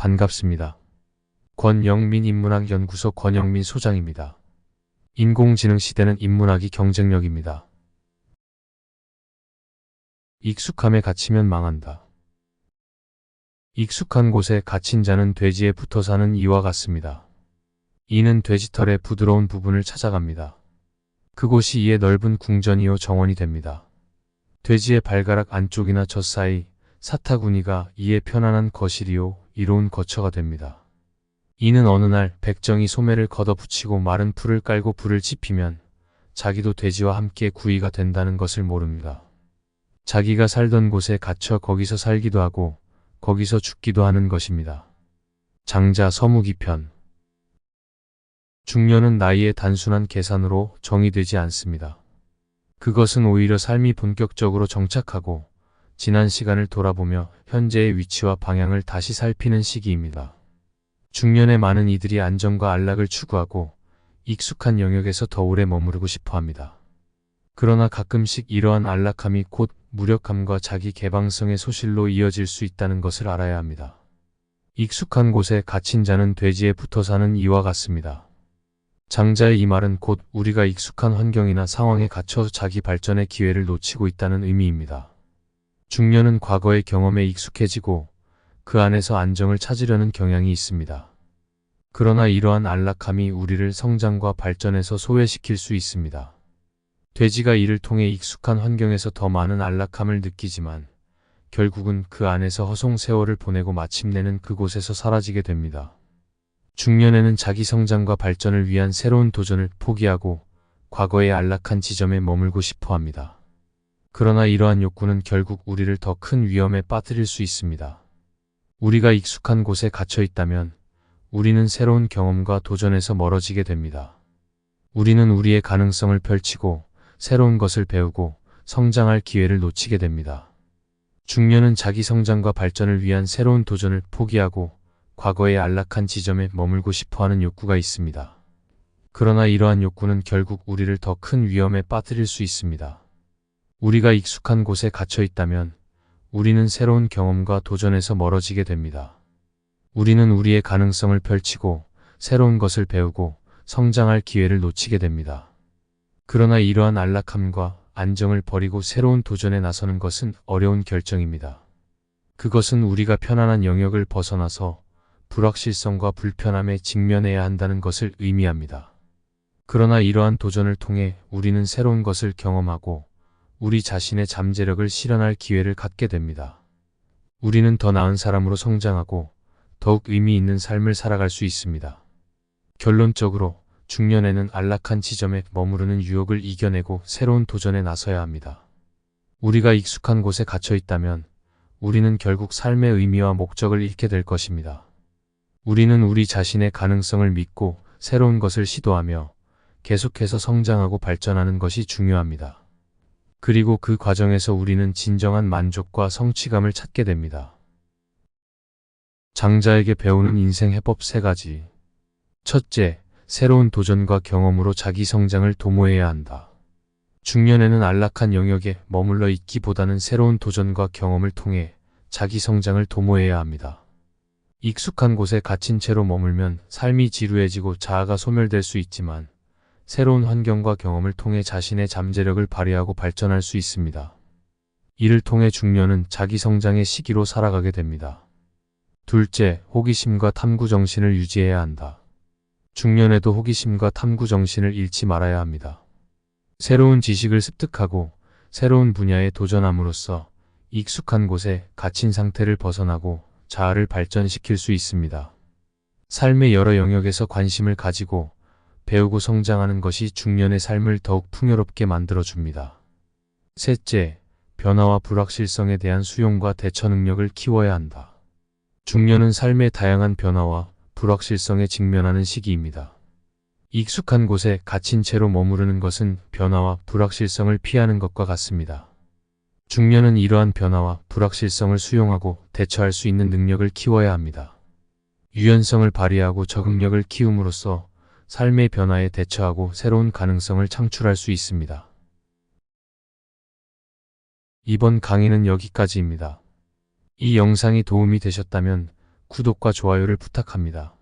반갑습니다. 권영민 인문학 연구소 권영민 소장입니다. 인공지능 시대는 인문학이 경쟁력입니다. 익숙함에 갇히면 망한다. 익숙한 곳에 갇힌 자는 돼지에 붙어 사는 이와 같습니다. 이는 돼지털의 부드러운 부분을 찾아갑니다. 그곳이 이의 넓은 궁전이요 정원이 됩니다. 돼지의 발가락 안쪽이나 젖 사이 사타구니가 이의 편안한 거실이요 이로운 거처가 됩니다. 이는 어느 날 백정이 소매를 걷어붙이고 마른 풀을 깔고 불을 지피면 자기도 돼지와 함께 구이가 된다는 것을 모릅니다. 자기가 살던 곳에 갇혀 거기서 살기도 하고 거기서 죽기도 하는 것입니다. 장자 서무기편 중년은 나이의 단순한 계산으로 정의되지 않습니다. 그것은 오히려 삶이 본격적으로 정착하고 지난 시간을 돌아보며 현재의 위치와 방향을 다시 살피는 시기입니다. 중년의 많은 이들이 안정과 안락을 추구하고 익숙한 영역에서 더 오래 머무르고 싶어 합니다. 그러나 가끔씩 이러한 안락함이 곧 무력함과 자기 개방성의 소실로 이어질 수 있다는 것을 알아야 합니다. 익숙한 곳에 갇힌 자는 돼지에 붙어 사는 이와 같습니다. 장자의 이 말은 곧 우리가 익숙한 환경이나 상황에 갇혀 자기 발전의 기회를 놓치고 있다는 의미입니다. 중년은 과거의 경험에 익숙해지고 그 안에서 안정을 찾으려는 경향이 있습니다. 그러나 이러한 안락함이 우리를 성장과 발전에서 소외시킬 수 있습니다. 돼지가 이를 통해 익숙한 환경에서 더 많은 안락함을 느끼지만 결국은 그 안에서 허송 세월을 보내고 마침내는 그곳에서 사라지게 됩니다. 중년에는 자기 성장과 발전을 위한 새로운 도전을 포기하고 과거의 안락한 지점에 머물고 싶어 합니다. 그러나 이러한 욕구는 결국 우리를 더 큰 위험에 빠뜨릴 수 있습니다. 우리가 익숙한 곳에 갇혀 있다면 우리는 새로운 경험과 도전에서 멀어지게 됩니다. 우리는 우리의 가능성을 펼치고 새로운 것을 배우고 성장할 기회를 놓치게 됩니다. 중년은 자기 성장과 발전을 위한 새로운 도전을 포기하고 과거의 안락한 지점에 머물고 싶어 하는 욕구가 있습니다. 그러나 이러한 욕구는 결국 우리를 더 큰 위험에 빠뜨릴 수 있습니다. 우리가 익숙한 곳에 갇혀 있다면 우리는 새로운 경험과 도전에서 멀어지게 됩니다. 우리는 우리의 가능성을 펼치고 새로운 것을 배우고 성장할 기회를 놓치게 됩니다. 그러나 이러한 안락함과 안정을 버리고 새로운 도전에 나서는 것은 어려운 결정입니다. 그것은 우리가 편안한 영역을 벗어나서 불확실성과 불편함에 직면해야 한다는 것을 의미합니다. 그러나 이러한 도전을 통해 우리는 새로운 것을 경험하고 우리 자신의 잠재력을 실현할 기회를 갖게 됩니다. 우리는 더 나은 사람으로 성장하고 더욱 의미 있는 삶을 살아갈 수 있습니다. 결론적으로 중년에는 안락한 지점에 머무르는 유혹을 이겨내고 새로운 도전에 나서야 합니다. 우리가 익숙한 곳에 갇혀 있다면 우리는 결국 삶의 의미와 목적을 잃게 될 것입니다. 우리는 우리 자신의 가능성을 믿고 새로운 것을 시도하며 계속해서 성장하고 발전하는 것이 중요합니다. 그리고 그 과정에서 우리는 진정한 만족과 성취감을 찾게 됩니다. 장자에게 배우는 인생 해법 세 가지. 첫째, 새로운 도전과 경험으로 자기 성장을 도모해야 한다. 중년에는 안락한 영역에 머물러 있기보다는 새로운 도전과 경험을 통해 자기 성장을 도모해야 합니다. 익숙한 곳에 갇힌 채로 머물면 삶이 지루해지고 자아가 소멸될 수 있지만 새로운 환경과 경험을 통해 자신의 잠재력을 발휘하고 발전할 수 있습니다. 이를 통해 중년은 자기 성장의 시기로 살아가게 됩니다. 둘째, 호기심과 탐구 정신을 유지해야 한다. 중년에도 호기심과 탐구 정신을 잃지 말아야 합니다. 새로운 지식을 습득하고 새로운 분야에 도전함으로써 익숙한 곳에 갇힌 상태를 벗어나고 자아를 발전시킬 수 있습니다. 삶의 여러 영역에서 관심을 가지고 배우고 성장하는 것이 중년의 삶을 더욱 풍요롭게 만들어줍니다. 셋째, 변화와 불확실성에 대한 수용과 대처 능력을 키워야 한다. 중년은 삶의 다양한 변화와 불확실성에 직면하는 시기입니다. 익숙한 곳에 갇힌 채로 머무르는 것은 변화와 불확실성을 피하는 것과 같습니다. 중년은 이러한 변화와 불확실성을 수용하고 대처할 수 있는 능력을 키워야 합니다. 유연성을 발휘하고 적응력을 키움으로써 삶의 변화에 대처하고 새로운 가능성을 창출할 수 있습니다. 이번 강의는 여기까지입니다. 이 영상이 도움이 되셨다면 구독과 좋아요를 부탁합니다.